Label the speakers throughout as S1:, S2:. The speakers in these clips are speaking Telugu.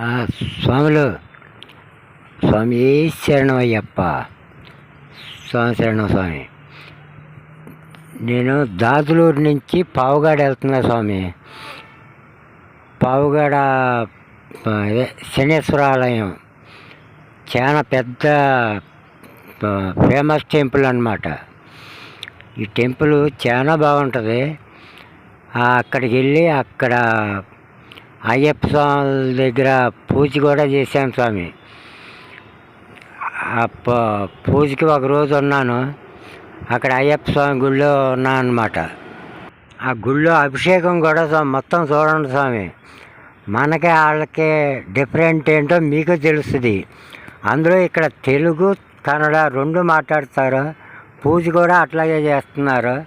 S1: ఆ, స్వాములు. స్వామి శరణమయ్యప్ప. స్వామి శరణం స్వామి. నేను దాదులూరు నుంచి పావుగాడ వెళ్తున్నా స్వామి. పావుగాడ ఆ, అదే శనేశ్వర ఆలయం. చాలా పెద్ద ఫేమస్ టెంపుల్ అన్నమాట. ఈ టెంపుల్ చాలా బాగుంటుంది. అక్కడికి వెళ్ళి అక్కడ అయ్యప్ప స్వామి దగ్గర పూజ కూడా చేశాను స్వామి. ఆ పూజకి ఒక రోజు ఉన్నాను. అక్కడ అయ్యప్ప స్వామి గుళ్ళో ఉన్నాను అనమాట ఆ గుళ్ళో అభిషేకం కూడా స్వామి మొత్తం చూడండి స్వామి. మనకి వాళ్ళకి డిఫరెంట్ ఏంటో మీకు తెలుస్తుంది. అందులో ఇక్కడ తెలుగు కన్నడ రెండు మాట్లాడతారు. పూజ కూడా అట్లాగే చేస్తున్నారు.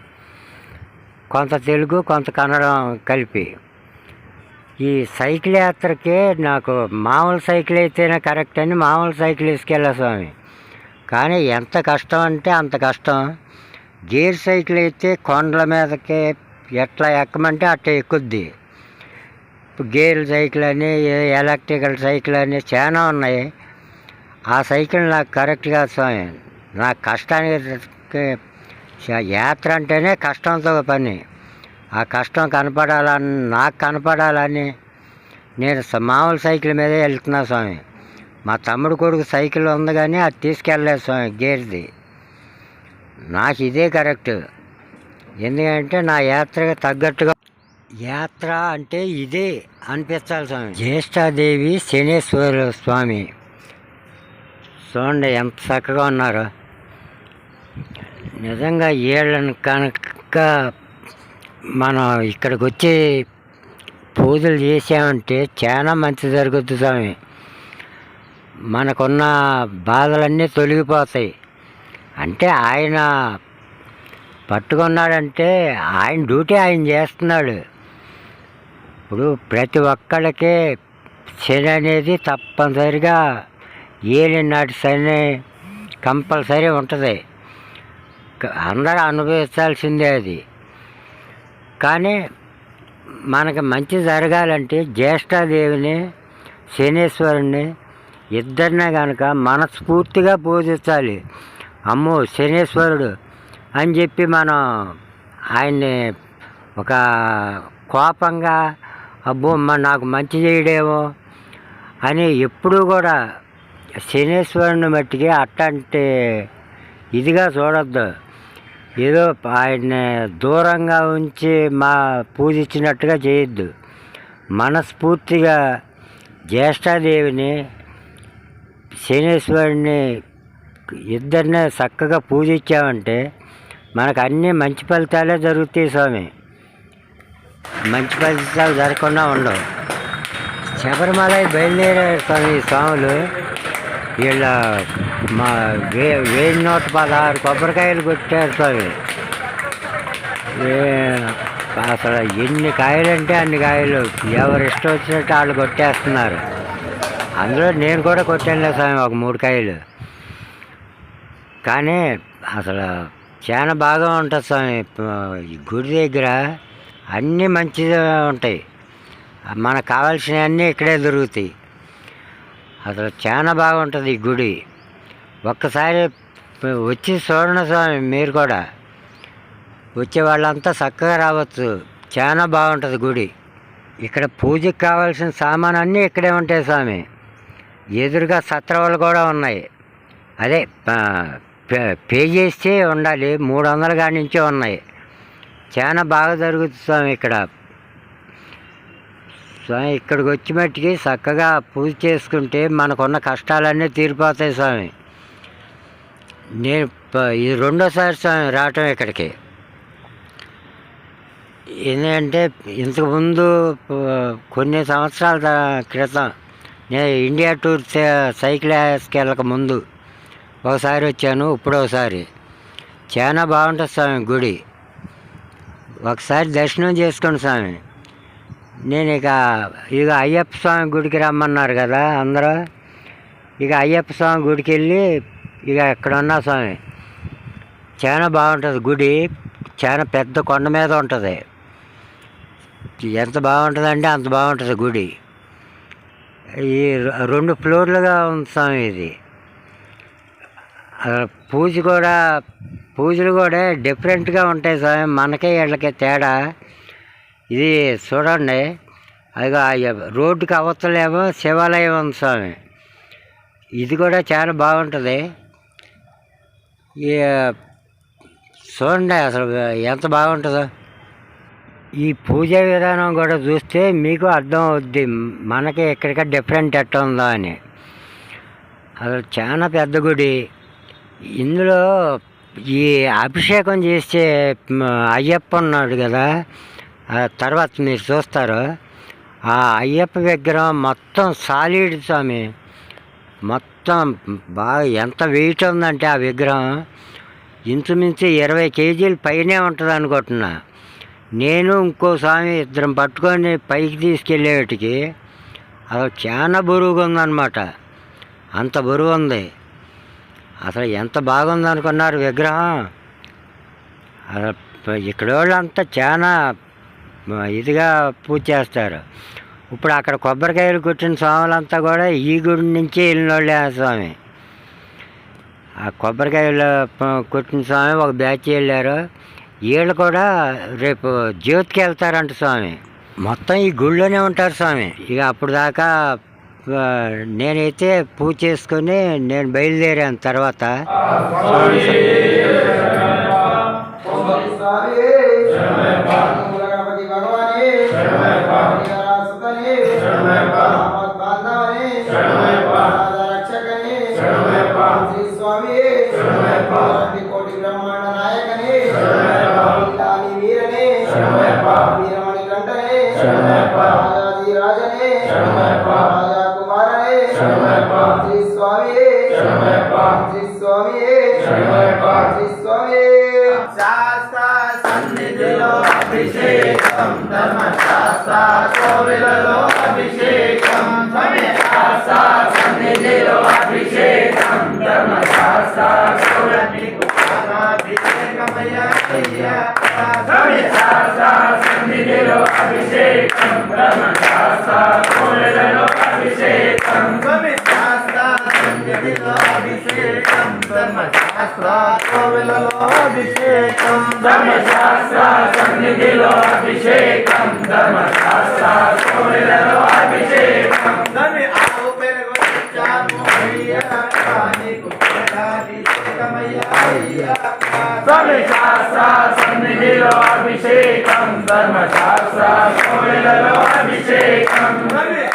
S1: కొంత తెలుగు కొంత కన్నడం కలిపి. ఈ సైకిల్ యాత్రకే నాకు మామూలు సైకిల్ అయితేనే కరెక్ట్ అని మామూలు సైకిల్ వేసుకెళ్ళా స్వామి. కానీ ఎంత కష్టం అంటే అంత కష్టం. గేర్ సైకిల్ అయితే కొండల మీదకి ఎట్లా ఎక్కమంటే అట్లా ఎక్కుద్ది. ఇప్పుడు గేర్ సైకిల్ అని ఎలక్ట్రికల్ సైకిల్ అని చాలా ఉన్నాయి. ఆ సైకిల్ నాకు కరెక్ట్ కాదు స్వామి. నాకు కష్టానికి యాత్ర అంటేనే కష్టంతో పని. ఆ కష్టం కనపడాలని నాకు కనపడాలని నేను మామూలు సైకిల్ మీదే వెళ్తున్నా స్వామి. మా తమ్ముడు కొడుకు సైకిల్ ఉంది కానీ అది తీసుకెళ్ళలేదు స్వామి గేర్ది. నాకు ఇదే కరెక్ట్. ఎందుకంటే నా యాత్రకు తగ్గట్టుగా యాత్ర అంటే ఇదే అనిపించాలి స్వామి. జ్యేష్ఠాదేవి శనేశ్వర స్వామి. చూడండి ఎంత చక్కగా ఉన్నారు. నిజంగా వీళ్ళను కనుక మనం ఇక్కడికి వచ్చి పూజలు చేసామంటే చాలా మంచి జరుగుద్ది స్వామి. మనకున్న బాధలన్నీ తొలగిపోతాయి. అంటే ఆయన పట్టుకున్నాడంటే ఆయన డ్యూటీ ఆయన చేస్తున్నాడు. ఇప్పుడు ప్రతి ఒక్కళ్ళకి శని అనేది తప్పనిసరిగా ఏలినాటి శని కంపల్సరీ ఉంటుంది. అందరూ అనుభవించాల్సిందే అది. కానీ మనకి మంచి జరగాలంటే జ్యేష్ఠాదేవిని శనేశ్వరుణ్ణి ఇద్దరినే కనుక మనస్ఫూర్తిగా పూజించాలి. అమ్మో శనేశ్వరుడు అని చెప్పి మనం ఆయన్ని ఒక కోపంగా అబ్బో మ నాకు మంచి చేయడేమో అని ఎప్పుడూ కూడా శనేశ్వరుని మట్టికి అట్లాంటి ఇదిగా చూడొద్దు. ఏదో ఆయన్ని దూరంగా ఉంచి మా పూజించినట్టుగా చేయొద్దు. మనస్ఫూర్తిగా జ్యేష్ఠాదేవిని శనేశ్వరుని ఇద్దరినే చక్కగా పూజించామంటే మనకు అన్నీ మంచి ఫలితాలే జరుగుతాయి స్వామి. మంచి ఫలితాలు జరగకుండా ఉండవు. శబరిమల బయలుదేరారు స్వామి స్వాములు. వీళ్ళ మా వే వేడి నూట పదహారు కొబ్బరికాయలు కొట్టారు స్వామి. అసలు ఎన్ని కాయలు అంటే అన్ని కాయలు. ఎవరు ఇష్టం వచ్చినట్టు వాళ్ళు కొట్టేస్తున్నారు. అందులో నేను కూడా కొట్టానులే స్వామి ఒక మూడు కాయలు. కానీ అసలు చాలా బాగా ఉంటుంది స్వామి. ఈ గుడి దగ్గర అన్నీ మంచిగా ఉంటాయి. మనకు కావాల్సినవన్నీ ఇక్కడే దొరుకుతాయి. అసలు చాలా బాగుంటుంది ఈ గుడి. ఒక్కసారి వచ్చి చూడండి స్వామి మీరు కూడా. వచ్చే వాళ్ళంతా చక్కగా రావచ్చు. చాలా బాగుంటుంది గుడి. ఇక్కడ పూజకి కావాల్సిన సామాన్ అన్నీ ఇక్కడే ఉంటాయి స్వామి. ఎదురుగా సత్రవాళ్ళు కూడా ఉన్నాయి. అదే పే- చేస్తే ఉండాలి. మూడు వందల కాడి నుంచే ఉన్నాయి. చాలా బాగా జరుగుతుంది స్వామి ఇక్కడ. స్వామి ఇక్కడికి వచ్చి మట్టికి చక్కగా పూజ చేసుకుంటే మనకున్న కష్టాలన్నీ తీరిపోతాయి స్వామి. నేను ఇది రెండోసారి స్వామి రావటం ఇక్కడికి. ఎందుకంటే ఇంతకుముందు కొన్ని సంవత్సరాల క్రితం నేను ఇండియా టూర్ సైకిల్ వేసుకెళ్ళక ముందు ఒకసారి వచ్చాను ఇప్పుడు ఒకసారి చాలా బాగుంటుంది స్వామి గుడి. ఒకసారి దర్శనం చేసుకోండి స్వామి. నేను ఇక ఇక అయ్యప్ప స్వామి గుడికి రమ్మన్నారు కదా అందరూ. ఇక అయ్యప్ప స్వామి గుడికి వెళ్ళి ఇక ఎక్కడ ఉన్నా స్వామి. చాలా బాగుంటుంది గుడి. చాలా పెద్ద కొండ మీద ఉంటుంది. ఎంత బాగుంటుందంటే అంత బాగుంటుంది గుడి. ఈ రెండు ఫ్లోర్లుగా ఉంది స్వామి ఇది. పూజ కూడా పూజలు కూడా డిఫరెంట్గా ఉంటాయి స్వామి. మనకే వీళ్ళకి తేడా. ఇది చూడండి. అది రోడ్డుకి అవతలేమో శివాలయం ఉంది స్వామి. ఇది కూడా చాలా బాగుంటుంది. చూడండి అసలు ఎంత బాగుంటుందో. ఈ పూజ విధానం కూడా చూస్తే మీకు అర్థం అవుద్ది మనకి ఎక్కడికి డిఫరెంట్ ఎట్ట ఉందో అని. అసలు చాలా పెద్ద గుడి. ఇందులో ఈ అభిషేకం చేసే అయ్యప్ప ఉన్నాడు కదా. తర్వాత మీరు చూస్తారు. ఆ అయ్యప్ప విగ్రహం మొత్తం సాలిడ్ స్వామి. మొత్తం మొత్తం బాగా ఎంత వెయిట్ ఉందంటే ఆ విగ్రహం ఇంచుమించు ఇరవై కేజీలు పైనే ఉంటుంది అనుకుంటున్నా. నేను ఇంకో స్వామి ఇద్దరం పట్టుకొని పైకి తీసుకెళ్ళేటికి అసలు చాలా బరువుగా ఉందన్నమాట. అంత బరువు ఉంది. అసలు ఎంత బాగుంది అనుకున్నారు విగ్రహం. అసలు ఇక్కడ ఇక్కడ వాళ్ళంతా చాలా ఇదిగా పూజ చేస్తారు. ఇప్పుడు అక్కడ కొబ్బరికాయలు కొట్టిన స్వాములంతా కూడా ఈ గుడి నుంచి వెళ్ళినోళ్ళే ఆ స్వామి. ఆ కొబ్బరికాయలు కొట్టిన స్వామి ఒక బ్యాచ్ వెళ్ళారు. వీళ్ళు కూడా రేపు జ్యోతికి వెళ్తారంట స్వామి. మొత్తం ఈ గుళ్ళోనే ఉంటారు స్వామి. ఇక అప్పుడు దాకా నేనైతే పూజ చేసుకొని నేను బయలుదేరాను తర్వాత.
S2: అభిషేకం ధర్మశాస్త్ర శాస్త్ర సన్నిధిలో అభిషేకం ధర్మశాస్త్ర కోవిలలో అభిషేకం శాస్త్ర సన్నిధిలో అభిషేకం ధర్మశాస్త్ర కోవిలలో అభిషేకం ధర్మశాస్త్ర సన్నిధిలో అభిషేకం అభిషేకం. అభిషేకమయ్యా అయ్యప్ప
S3: ధర్మశాస్త్ర సన్నిధిలో అభిషేకం ధర్మశాస్త్ర కోవిలలో అభిషేకం
S2: ధర్మి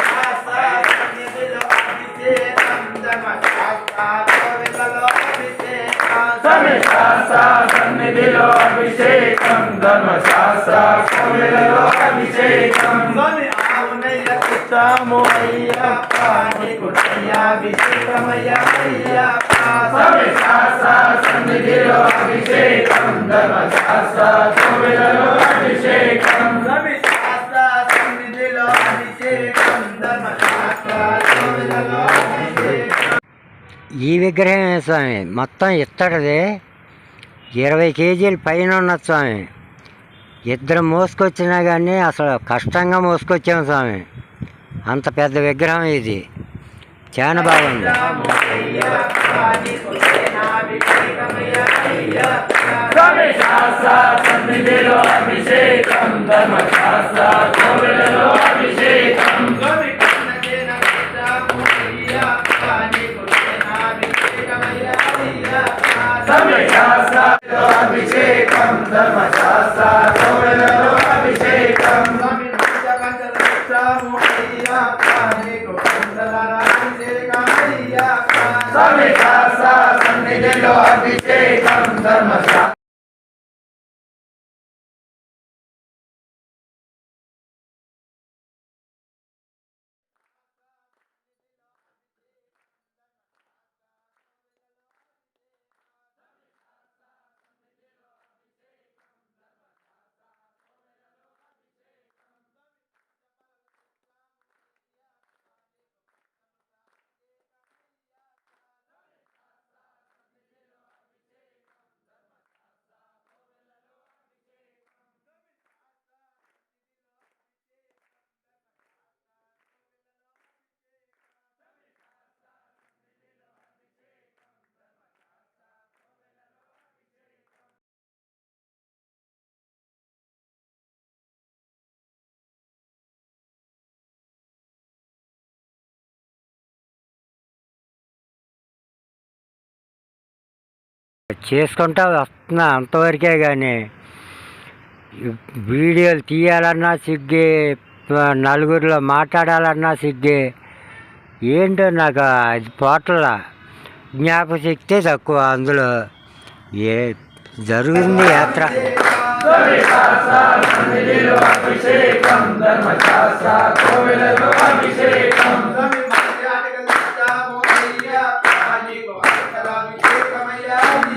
S2: శాస్త్ర సన్నిధిలో అభిషేకం ధర్మశాస్త్ర కోవిలలో అభిషేకం అయ్యప్ప నీకు అభిషేకమయ్యా అయ్యప్ప
S3: సన్నిధిలో అభిషేకం ధర్మశాస్త్ర అభిషేకం
S2: సన్నిధిలో అభిషేకం ధర్మశాస్త్ర అభిషేకం
S1: ఈ విగ్రహమే స్వామి. మొత్తం ఇత్తడిది. ఇరవై కేజీలు పైన ఉన్నది స్వామి. ఇద్దరు మోసుకొచ్చినా కానీ అసలు కష్టంగా మోసుకొచ్చాము స్వామి. అంత పెద్ద విగ్రహం ఇది. చాలా బాగుంది.
S3: అభిషేకం ధర్మశాస్త్ర
S1: చేసుకుంటా వస్తున్నా అంతవరకే కానీ వీడియోలు తీయాలన్నా సిగ్గే నలుగురిలో మాట్లాడాలన్నా సిగ్గే. ఏంటో నాకు అది పోట్ల జ్ఞాపశక్తే తక్కువ అందులో. ఏ జరుగుతుంది యాత్ర?
S3: అభిషేకం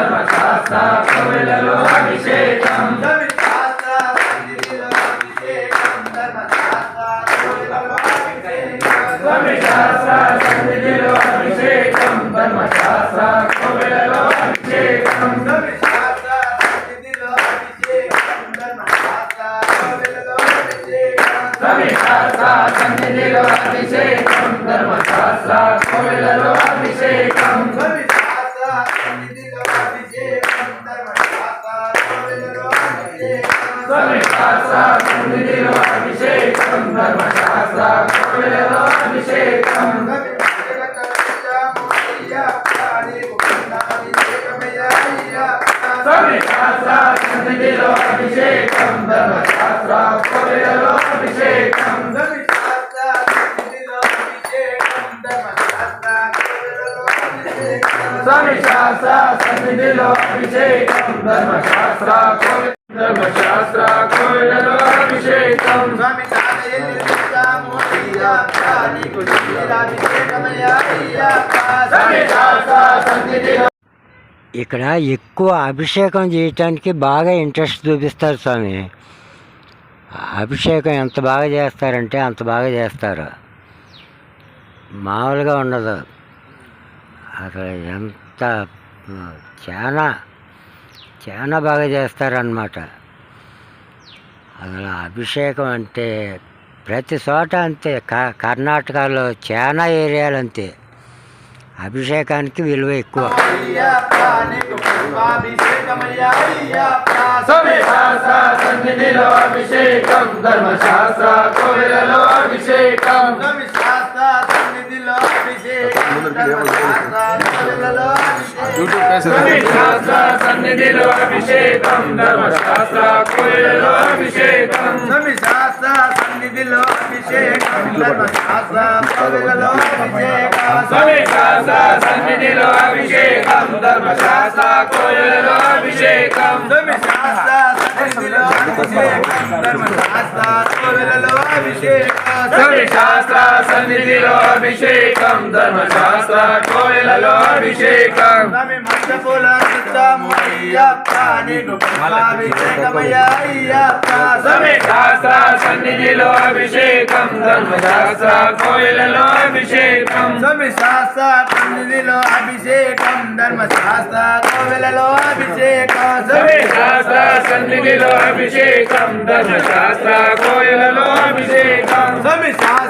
S3: ధర్మశాస్త్ర కోవిలలో అభిషేకం.
S2: సన్నిధిలో అభిషేకం ధర్మశాస్త్ర కోవిలలో అభిషేకం
S3: స్వామి శాస్త్ర సన్నిధిలో అభిషేకం ధర్మశాస్త్ర
S2: ధర్మశాస్త్ర కోవిలలో అభిషేకం
S3: స్వామి
S2: స్వామి శాస్త్ర సన్నిధిలో
S1: ఇక్కడ ఎక్కువ అభిషేకం చేయటానికి బాగా ఇంట్రెస్ట్ చూపిస్తారు స్వామి. అభిషేకం ఎంత బాగా చేస్తారంటే అంత బాగా చేస్తారు. మామూలుగా ఉండదు. అసలు ఎంత చాలా చాలా బాగా చేస్తారనమాట అసలు అభిషేకం అంటే ప్రతి చోట అంతే. క- కర్ణాటకలో చాలా ఏరియాలు అంతే అభిషేకానికి విలువ ఎక్కువ.
S3: సన్నిధిలో అభిషేకం ధర్మశాస్త్ర కోవిలలో అభిషేకం.
S2: స్వామి శాస్త్ర సన్నిధిలో అభిషేకం ధర్మశాస్త్ర కోవెలలో అభిషేకం
S3: సన్నిధిలో అభిషేకం ధర్మశాస్త్ర
S2: సన్నిధిలో అభిషేకం. ధర్మశాస్త్ర
S3: ధర్మశాస్త్ర
S2: సన్నిధిలో అభిషేకం ధర్మశాస్త్ర కోవెలలో అభిషేకం
S3: స్వామి శాస్త్ర సన్నిధిలో అభిషేకం ధర్మశాస్త్ర కోవిలలో అభిషేకం
S2: స్వామి అయ్యప్ప నీకు పుష్పాభిషేకమయ్యా
S3: శాస్త్ర సన్నిధిలో అభిషేకం ధర్మశాస్త్ర కోవిలలో అభిషేకం
S2: స్వామి శాస్త్ర సన్నిధిలో అభిషేకం ధర్మశాస్త్ర కోవెలలో అభిషేకం
S3: స్వామి శాస్త్ర సన్నిధిలో అభిషేకం. ధర్మశాస్త్ర కోయలలో అభిషేకం.
S2: స్వామి.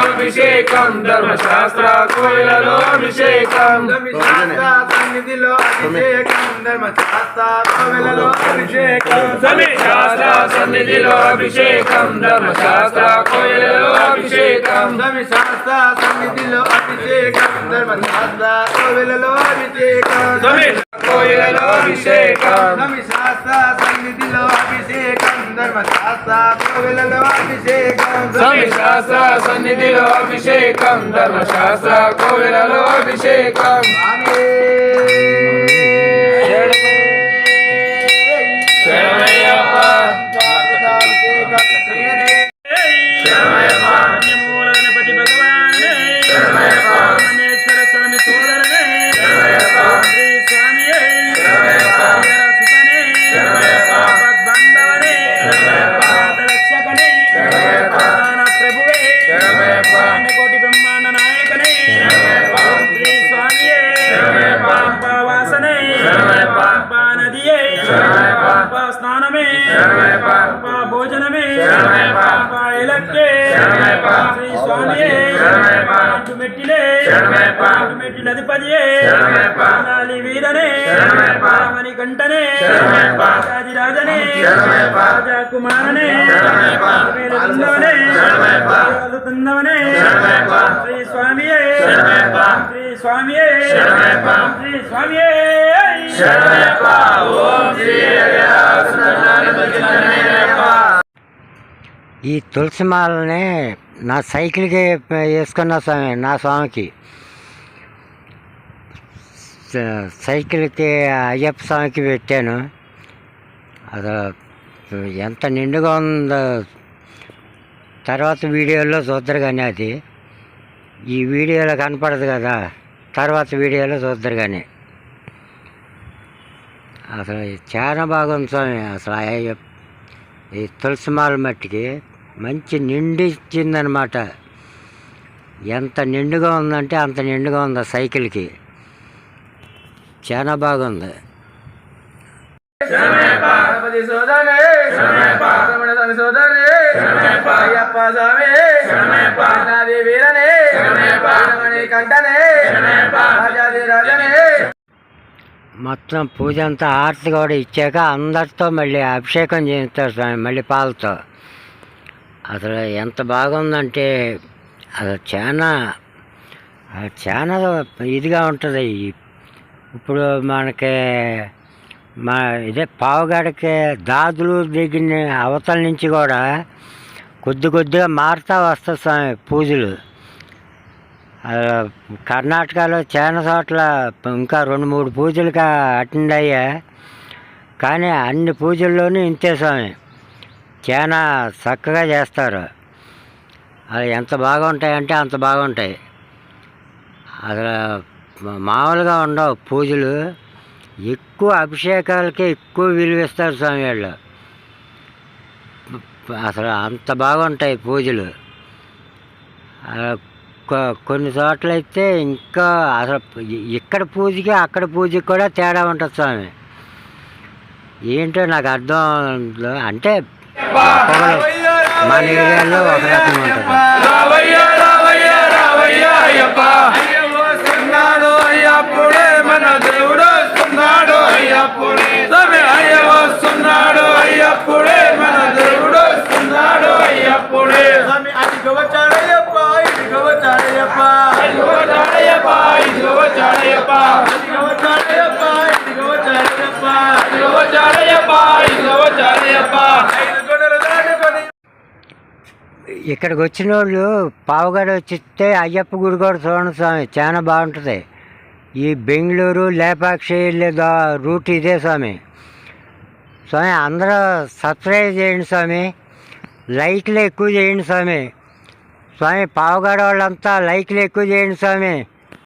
S3: అభిషేకం ధర్మశాస్త్ర కోవిలలో అభిషేకం
S2: సన్నిధిలో అభిషేకం ధర్మశాస్త్ర కోవెలలో అభిషేకం
S3: శాస్త్ర సన్నిధిలో అభిషేకం ధర్మశాస్త్ర కోవిలలో అభిషేకం
S2: శాస్త్ర సన్నిధిలో అభిషేకం ధర్మశాస్త్ర కోవెలలో అభిషేకం
S3: కోయిలలో అభిషేకం
S2: శాస్త్ర సన్నిధిలో అభిషేకం కోవెలలో అభిషేకం.
S3: స్వామి శాస్త్ర సన్నిధిలో అభిషేకం. ధర్మశాస్త్ర కోవిలలో అభిషేకం.
S4: స్వామియే. శ్రీ స్వామియే.
S1: ఈ తులసి మాలని నా సైకిల్కి వేసుకున్న స్వామి నా స్వామికి. సైకిల్కి అయ్యప్ప స్వామికి పెట్టాను. అసలు ఎంత నిండుగా ఉందో తర్వాత వీడియోలో చూద్దరు కానీ అది. ఈ వీడియోలో కనపడదు కదా. తర్వాత వీడియోలో చూద్దరు కానీ. అసలు చాలా బాగుంది స్వామి అసలు ఈ తులసి మాల మట్టికి మంచి నిండిచ్చిందనమాట. ఎంత నిండుగా ఉందంటే అంత నిండుగా ఉంది ఆ సైకిల్కి. చాలా బాగుంది.
S2: గణపతి సోదరే. రమణ స్వామి సోదరే. అయ్యప్ప స్వామి. నాది వీరనే. రమణి కంటనే. రాజాది రాజనే
S1: మొత్తం పూజ అంతా ఆర్తి కూడా ఇచ్చాక అందరితో మళ్ళీ అభిషేకం చేయిస్తారు స్వామి మళ్ళీ పాలతో అసలు ఎంత బాగుందంటే అసలు చాలా అది చాలా ఇదిగా ఉంటుంది ఇప్పుడు మనకి మా ఇదే పావుగాడికి దాదులు దిగిన అవతల నుంచి కూడా కొద్ది కొద్దిగా మారుతా వస్తుంది స్వామి పూజలు. కర్ణాటకలో చాలా చోట్ల ఇంకా రెండు మూడు పూజలకు అటెండ్ అయ్యా. కానీ అన్ని పూజల్లోనూ ఇంతే స్వామి. చాలా చక్కగా చేస్తారు. అవి ఎంత బాగుంటాయంటే అంత బాగుంటాయి. అసలు మామూలుగా ఉండవు పూజలు. ఎక్కువ అభిషేకాలకే ఎక్కువ విలువిస్తారు స్వామి వాళ్ళు అసలు అంత బాగుంటాయి పూజలు. కొన్ని చోట్ల అయితే ఇంకా అసలు ఇక్కడ పూజకి అక్కడ పూజకి కూడా తేడా ఉంటుంది స్వామి. ఏంటో నాకు అర్థం అంటే మన ఏరియాలో ఒక రకం ఉంటుంది. ఇక్కడికి వచ్చిన వాళ్ళు పావుగడ వచ్చిస్తే అయ్యప్ప గుడి కూడా చూడండి స్వామి చాలా బాగుంటుంది. ఈ బెంగళూరు లేపాక్షి లేదా రూట్ ఇదే స్వామి. స్వామి అందరూ సబ్స్క్రైబ్ చేయండి స్వామి లైక్లు ఎక్కువ చేయండి స్వామి. స్వామి పావుగడ వాళ్ళంతా లైక్లు ఎక్కువ చేయండి స్వామి.